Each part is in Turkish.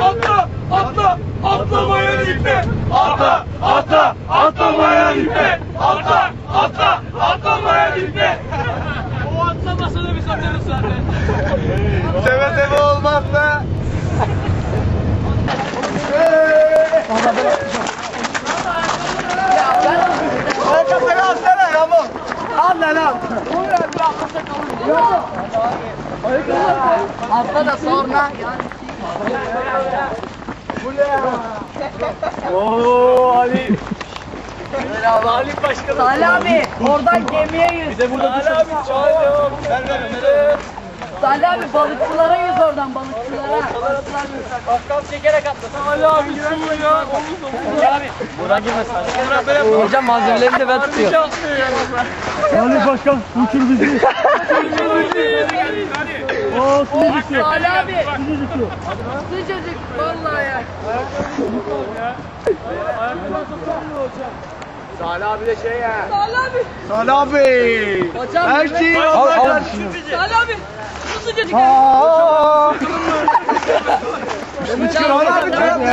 Atla, atla, atlamaya gitme. Atla, atla, atlamaya gitme. Atla, atla, atlamaya gitme. O atlamasa da biz atarız zaten. Seve seve olmazsa. Al lan al. Atla da sonra. Oo Ali. Ali Başkanım. Salih abi oradan gemiye yüz. Bir de burada Ali abi çağır devam. Ver ver ver. Salih abi balıkçılara yüz oradan balıkçılara. Bakkal çekerek atlasın. Ali abi su ya. Omuz abi. Buradan yapalım. Hocam malzemeleri de ben tutuyorum. Ali Başkan uçur bizi. Oo suyu düşüyor. Salih abi. Sıcacık vallahi ya. Salih abi de şey ya. Salih abi. Salih abi. Hocam, Her şeyi Al, al. Salih abi. Sıcacık. Aa. Çıkar abi abi.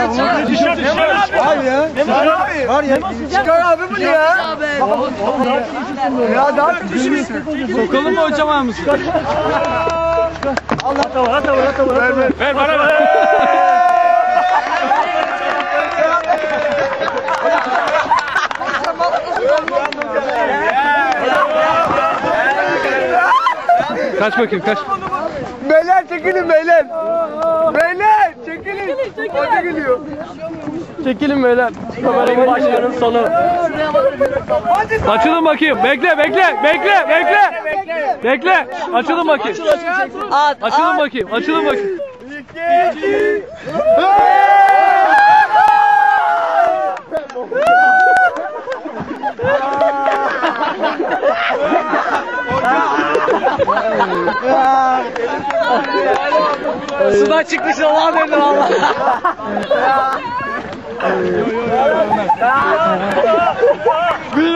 Var ya. Var abi. Var ya. Çıkar abi bunu ya. Abi. Ya daha üşümüşsün. Sokalım mı hocam ayağımızı? Allah tavır, tavır, tavır. Ver ver. Ver bana ver. Kaç bakayım kaç. Beyler çekilin beyler. Beyler çekilin. Hadi geliyor. Çekilin beyler. Kamerayı başkanın sonu. Açılın bakayım. Bekle bekle bekle bekle. Bekle. Açılın bakayım. Açılın bakayım. Açılın bakayım. Sudan çıkmış Allah'a döndü valla. Bir